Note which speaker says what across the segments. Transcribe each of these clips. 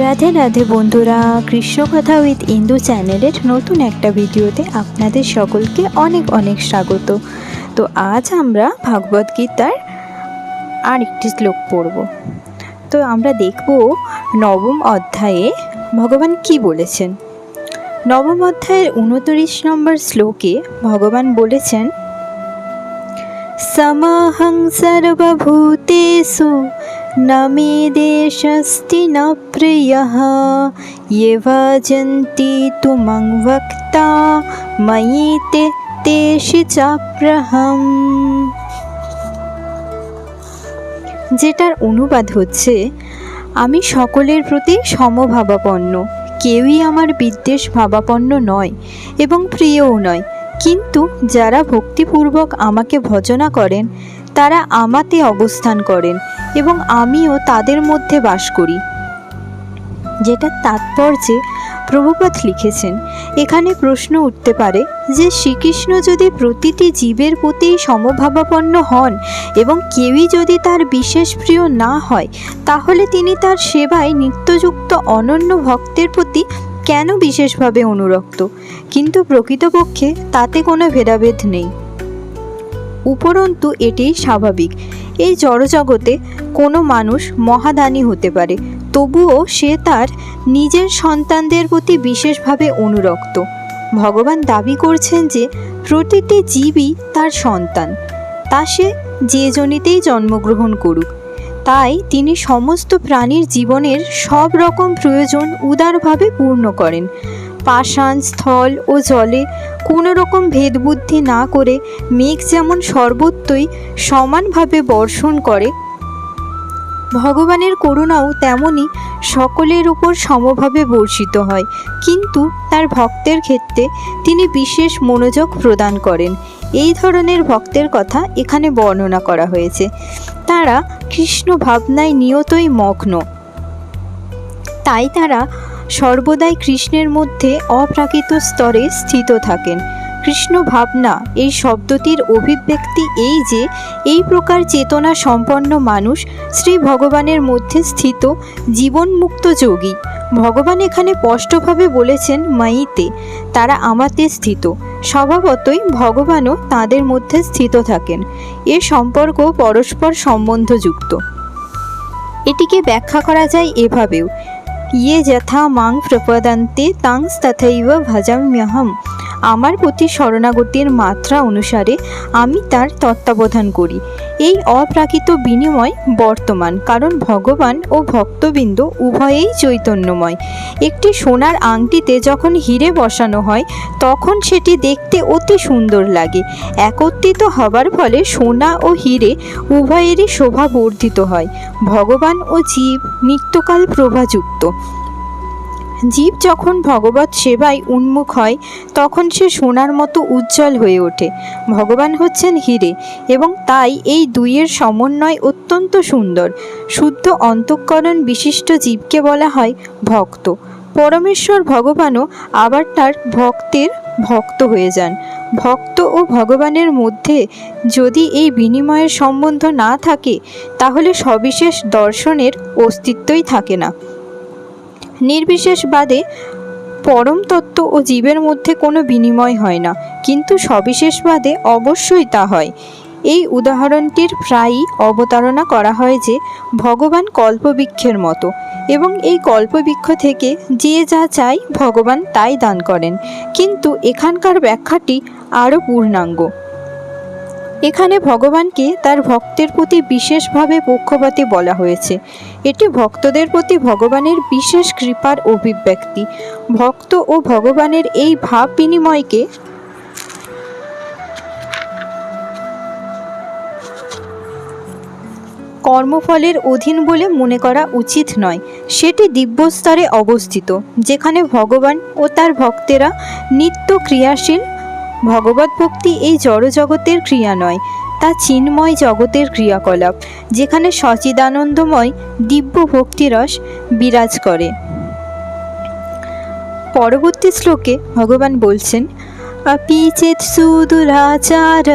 Speaker 1: রাধে রাধে বন্ধুরা কৃষ্ণকথা উইথ ইন্দু চ্যানেলের নতুন একটা ভিডিওতে আপনাদের সকলকে অনেক অনেক স্বাগত তো আজ আমরা ভাগবত গীতার আরেকটি শ্লোক পড়ব তো আমরা দেখব নবম অধ্যায়ে ভগবান কি বলেছেন নবম অধ্যায়ের উনত্রিশ নম্বর শ্লোকে ভগবান বলেছেন সমাহং সর্বভূতেষু न मे देशस्ति न प्रियः ये वजन्ति तु मं वक्ता मयि ते তেষি চাপ্রাহাম যেটার অনুবাদ হচ্ছে আমি সকলের প্রতি সমভাবাপন্ন কেউই আমার বিদ্বেষ ভাবাপন্ন নয় এবং প্রিয়ও নয় কিন্তু যারা ভক্তিপূর্বক আমাকে ভজনা করেন তারা আমাতে অবস্থান করেন এবং আমিও তাদের মধ্যে বাস করি যেটা তাৎপর্যে প্রভুপথ লিখেছেন এখানে প্রশ্ন উঠতে পারে যে শ্রীকৃষ্ণ যদি প্রতিটি জীবের প্রতি সমভাবাপন্ন হন এবং কেউই যদি তার বিশেষ প্রিয় না হয় তাহলে তিনি তার সেবায় নিত্যযুক্ত অনন্য ভক্তের প্রতি কেন বিশেষভাবে অনুরক্ত কিন্তু প্রকৃতপক্ষে তাতে কোনো ভেদাভেদ নেই উপরন্তু এটি স্বাভাবিক এই জড়জগতে কোনো মানুষ মহাদানী হতে পারে তবুও সে তার নিজের সন্তানদের প্রতি বিশেষভাবে অনুরক্ত ভগবান দাবি করছেন যে প্রতিটি জীবই তার সন্তান তা সে যে জনিতেই জন্মগ্রহণ করুক তাই তিনি সমস্ত প্রাণীর জীবনের সব রকম প্রয়োজন উদারভাবে পূর্ণ করেন পাষাণ স্থল ও জলে কোনো রকম ভেদবুদ্ধি না করে মেঘ যেমন সর্বত্রই সমানভাবে বর্ষণ করে ভগবানের করুণাও তেমনই সকলের উপর সমভাবে বর্ষিত হয় কিন্তু তার ভক্তের ক্ষেত্রে তিনি বিশেষ মনোযোগ প্রদান করেন এই ধরনের ভক্তের কথা এখানে বর্ণনা করা হয়েছে তারা কৃষ্ণ ভাবনায় নিয়তই মগ্ন তাই তারা সর্বদাই কৃষ্ণের মধ্যে অপ্রাকৃত স্তরে স্থিত থাকেন কৃষ্ণ ভাবনা এই শব্দটির অভিব্যক্তি এই যে এই প্রকার চেতনা সম্পন্ন মানুষ শ্রী ভগবানের মধ্যে স্থিত জীবনমুক্ত যোগী ভগবান এখানে স্পষ্টভাবে বলেছেন মাইতে তারা আমাতে স্থিত স্বভাবতই ভগবানও তাদের মধ্যে স্থিত থাকেন এ সম্পর্ক পরস্পর সম্বন্ধযুক্ত এটিকে ব্যাখ্যা করা যায় এভাবেও ইয়ে যথা মাং প্রপদন্তে তাং তথৈব ভজাম্যহম আমার প্রতি শরণাগতির মাত্রা অনুসারে আমি তার তত্ত্বাবধান করি এই অপ্রাকৃত বিনিময় বর্তমান কারণ ভগবান ও ভক্তবৃন্দ উভয়েই চৈতন্যময় একটি সোনার আংটিতে যখন হিরে বসানো হয় তখন সেটি দেখতে অতি সুন্দর লাগে একত্রিত হবার ফলে সোনা ও হিরে উভয়েরই শোভা বর্ধিত হয় ভগবান ও জীব নিত্যকাল প্রভাযুক্ত জীব যখন ভগবত সেবায় উন্মুখ হয় তখন সে সোনার মতো উজ্জ্বল হয়ে ওঠে ভগবান হচ্ছেন হিরে এবং তাই এই দুইয়ের সমন্বয় অত্যন্ত সুন্দর শুদ্ধ অন্তঃকরণ বিশিষ্ট জীবকে বলা হয় ভক্ত পরমেশ্বর ভগবানও আবার তার ভক্তের ভক্ত হয়ে যান ভক্ত ও ভগবানের মধ্যে যদি এই বিনিময়ের সম্বন্ধ না থাকে তাহলে সবিশেষ দর্শনের অস্তিত্বই থাকে না নির্বিশেষবাদে পরম তত্ত্ব ও জীবের মধ্যে কোনো বিনিময় হয় না কিন্তু সবিশেষবাদে অবশ্যই তা হয় এই উদাহরণটির প্রায়ই অবতারণা করা হয় যে ভগবান কল্পবৃক্ষের মতো এবং এই কল্পবৃক্ষ থেকে যে যা চাই ভগবান তাই দান করেন কিন্তু এখানকার ব্যাখ্যাটি আরও পূর্ণাঙ্গ এখানে ভগবানকে তার ভক্তের প্রতি বিশেষভাবে পক্ষপাতী বলা হয়েছে এটি ভক্তদের প্রতি ভগবানের বিশেষ কৃপার অভিব্যক্তি ভক্ত ও ভগবানের এই ভাব বিনিময়কে কর্মফলের অধীন বলে মনে করা উচিত নয় সেটি দিব্যস্তরে অবস্থিত যেখানে ভগবান ও তার ভক্তেরা নিত্য ক্রিয়াশীল ভগবত ভক্তি এই জড় জগতের ক্রিয়া নয় তা চিন্ময় জগতের ক্রিয়াকলাপ যেখানে সচিদানন্দময় দিব্য ভক্তিরস বিরাজ করে পরবর্তী শ্লোকে ভগবান বলছেন अपि चेत् सुदुराचार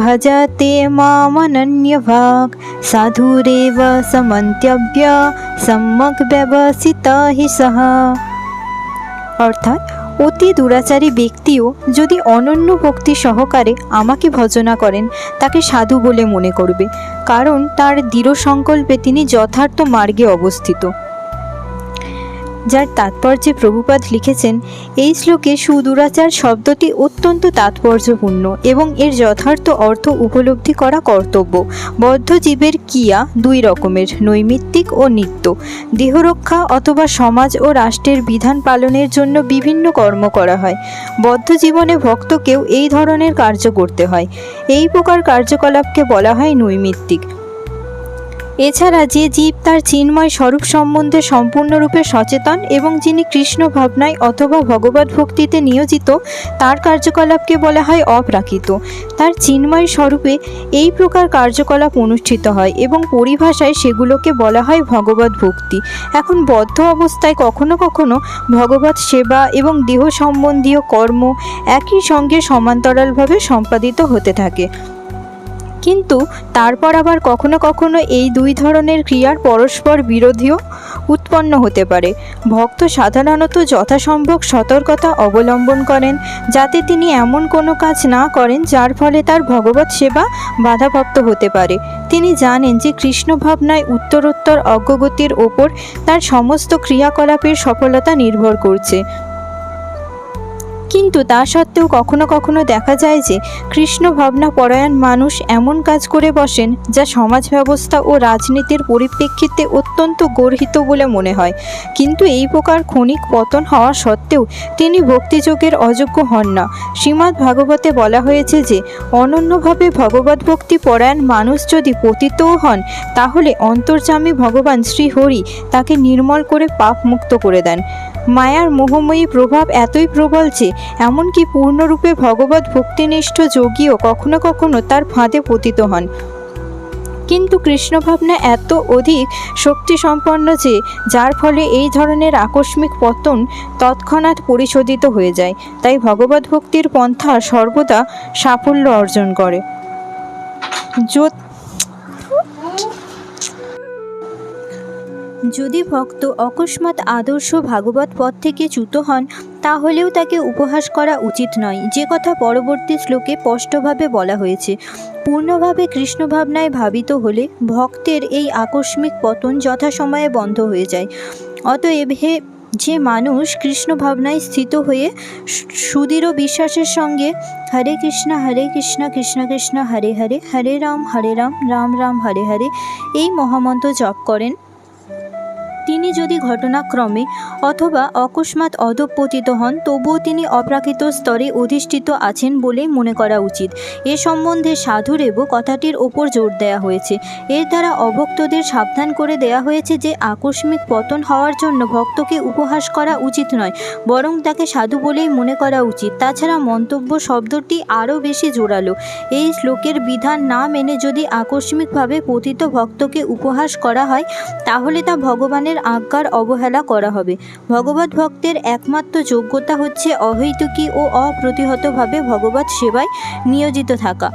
Speaker 1: भजते मामनन्यभाक् साधुरेव समन्त्यव्य সম্যক ব্যবসিত হি সহ অর্থাৎ অতি দুরাচারী ব্যক্তিও যদি অনন্য ভক্তি সহকারে আমাকে ভজনা করেন তাকে সাধু বলে মনে করবে কারণ তার দৃঢ় সংকল্পে তিনি যথার্থ মার্গে অবস্থিত যার তাৎপর্যে প্রভুপাদ লিখেছেন এই শ্লোকে সুদুরাচার শব্দটি অত্যন্ত তাৎপর্যপূর্ণ এবং এর যথার্থ অর্থ উপলব্ধি করা কর্তব্য বদ্ধজীবের কিয়া দুই রকমের নৈমিত্তিক ও নিত্য দেহরক্ষা অথবা সমাজ ও রাষ্ট্রের বিধান পালনের জন্য বিভিন্ন কর্ম করা হয় বদ্ধ জীবনে ভক্তকেও এই ধরনের কার্য করতে হয় এই প্রকার কার্যকলাপকে বলা হয় নৈমিত্তিক এছাড়া যে জীব তার চিন্ময় স্বরূপ সম্বন্ধে সম্পূর্ণরূপে সচেতন এবং যিনি কৃষ্ণ ভাবনায় অথবা ভগবত ভক্তিতে নিয়োজিত তার কার্যকলাপকে বলা হয় অপ্রাকৃত তার চিন্ময় স্বরূপে এই প্রকার কার্যকলাপ অনুষ্ঠিত হয় এবং পরিভাষায় সেগুলোকে বলা হয় ভগবত ভক্তি এখন বদ্ধ অবস্থায় কখনো কখনো ভগবত সেবা এবং দেহ সম্বন্ধীয় কর্ম একই সঙ্গে সমান্তরালভাবে সম্পাদিত হতে থাকে কিন্তু তারপর আবার কখনো কখনো এই দুই ধরনের ক্রিয়ার পরস্পর বিরোধীও উৎপন্ন হতে পারে ভক্ত সাধারণত যথাসম্ভব সতর্কতা অবলম্বন করেন যাতে তিনি এমন কোনো কাজ না করেন যার ফলে তার ভগবত সেবা বাধাপ্রাপ্ত হতে পারে তিনি জানেন যে কৃষ্ণ ভাবনায় উত্তরোত্তর অগ্রগতির ওপর তার সমস্ত ক্রিয়াকলাপের সফলতা নির্ভর করছে কিন্তু তা সত্ত্বেও কখনো কখনো দেখা যায় যে কৃষ্ণ ভাবনা পরায়ণ মানুষ এমন কাজ করে বসেন যা সমাজ ব্যবস্থা ও রাজনীতির পরিপ্রেক্ষিতে অত্যন্ত গর্হিত বলে মনে হয় কিন্তু এই প্রকার ক্ষণিক পতন হওয়া সত্ত্বেও তিনি ভক্তিযোগের অযোগ্য হন না শ্রীমৎ ভাগবতে বলা হয়েছে যে অনন্যভাবে ভগবত ভক্তি পরায়ণ মানুষ যদি পতিতও হন তাহলে অন্তর্জামী ভগবান শ্রীহরি তাকে নির্মল করে পাপ মুক্ত করে দেন মায়ার মোহময়ী প্রভাব এতই প্রবল যে এমনকি পূর্ণরূপে ভগবত ভক্তিনিষ্ঠ যোগীও কখনো কখনো তার ফাঁদে পতিত হন কিন্তু কৃষ্ণভাবনা এত অধিক শক্তি সম্পন্ন যে যার ফলে এই ধরনের আকস্মিক পতন তৎক্ষণাৎ পরিশোধিত হয়ে যায় তাই ভগবত ভক্তির পন্থা সর্বদা সাফল্য অর্জন করে যোত যদি ভক্ত অকস্মাৎ আদর্শ ভাগবত পথ থেকে চ্যুত হন তাহলেও তাকে উপহাস করা উচিত নয় যে কথা পরবর্তী শ্লোকে স্পষ্টভাবে বলা হয়েছে পূর্ণভাবে কৃষ্ণভাবনায় ভাবিত হলে ভক্তের এই আকস্মিক পতন যথাসময়ে বন্ধ হয়ে যায় অতএব হে যে মানুষ কৃষ্ণ ভাবনায় স্থিত হয়ে সুদৃঢ় বিশ্বাসের সঙ্গে হরে কৃষ্ণ হরে কৃষ্ণ কৃষ্ণ কৃষ্ণ হরে হরে হরে রাম হরে রাম রাম রাম হরে হরে এই মহামন্ত্র জপ করেন তিনি যদি ঘটনাক্রমে অথবা অকস্মাৎ অধপতিত হন তবুও তিনি অপ্রাকৃত স্তরে অধিষ্ঠিত আছেন বলেই মনে করা উচিত এ সম্বন্ধে সাধুরেব কথাটির ওপর জোর দেয়া হয়েছে এর দ্বারা অভক্তদের সাবধান করে দেয়া হয়েছে যে আকস্মিক পতন হওয়ার জন্য ভক্তকে উপহাস করা উচিত নয় বরং তাকে সাধু বলেই মনে করা উচিত তাছাড়া মন্তব্য শব্দটি আরও বেশি জোরালো এই শ্লোকের বিধান না মেনে যদি আকস্মিকভাবে পতিত ভক্তকে উপহাস করা হয় তাহলে তা ভগবানের ভগবানের আজ্ঞার অবহেলা করা হবে ভগবত ভক্তের একমাত্র যোগ্যতা হচ্ছে অহৈতুকী ও অপ্রতিহতভাবে ভগবত সেবায় নিয়োজিত থাকা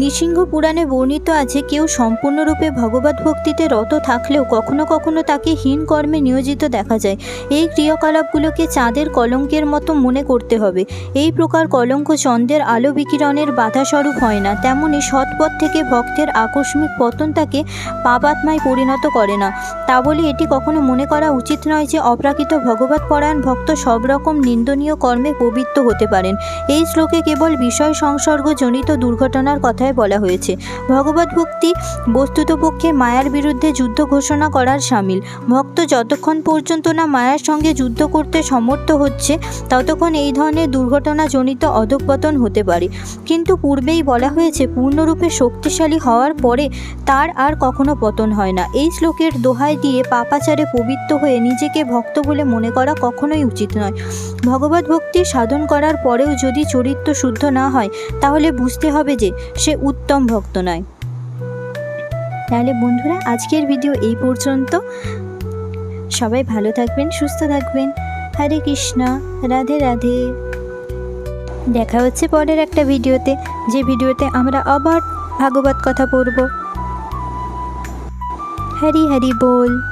Speaker 1: নিসিংহ পুরাণে বর্ণিত আছে কেউ সম্পূর্ণরূপে ভগবত ভক্তিতে রত থাকলেও কখনো কখনো তাকে হীন কর্মে নিয়োজিত দেখা যায় এই ক্রিয়াকলাপগুলোকে চাঁদের কলঙ্কের মতো মনে করতে হবে এই প্রকার কলঙ্ক চন্দ্রের আলো বিকিরণের বাধাস্বরূপ হয় না তেমনই সৎপথ থেকে ভক্তের আকস্মিক পতন তাকে পাপাত্মায় পরিণত করে না তা বলে এটি কখনো মনে করা উচিত নয় যে অপ্রাকৃত ভগবত পরায়ণ ভক্ত সব রকম নিন্দনীয় কর্মে পবিত্র হতে পারেন এই শ্লোকে কেবল বিষয় সংসর্গজনিত দুর্ঘটনার কথা অধ্যায়ে বলা হয়েছে ভগবত ভক্তি বস্তুতপক্ষে মায়ার বিরুদ্ধে যুদ্ধ ঘোষণা করার সামিল ভক্ত যতক্ষণ পর্যন্ত না মায়ার সঙ্গে যুদ্ধ করতে সমর্থ হচ্ছে ততক্ষণ এই ধরনের দুর্ঘটনাজনিত অধঃপতন হতে পারে কিন্তু পূর্বেই বলা হয়েছে পূর্ণরূপে শক্তিশালী হওয়ার পরে তার আর কখনো পতন হয় না এই শ্লোকের দোহায় দিয়ে পাপাচারে পবিত্র হয়ে নিজেকে ভক্ত বলে মনে করা কখনোই উচিত নয় ভগবত ভক্তি সাধন করার পরেও যদি চরিত্র শুদ্ধ না হয় তাহলে বুঝতে হবে যে সে সে উত্তম ভক্ত নয় তাহলে বন্ধুরা আজকের ভিডিও এই পর্যন্ত সবাই ভালো থাকবেন সুস্থ থাকবেন হরে কৃষ্ণ রাধে রাধে দেখা হচ্ছে পরের একটা ভিডিওতে যে ভিডিওতে আমরা আবার ভাগবত কথা পড়ব হরি হরি বল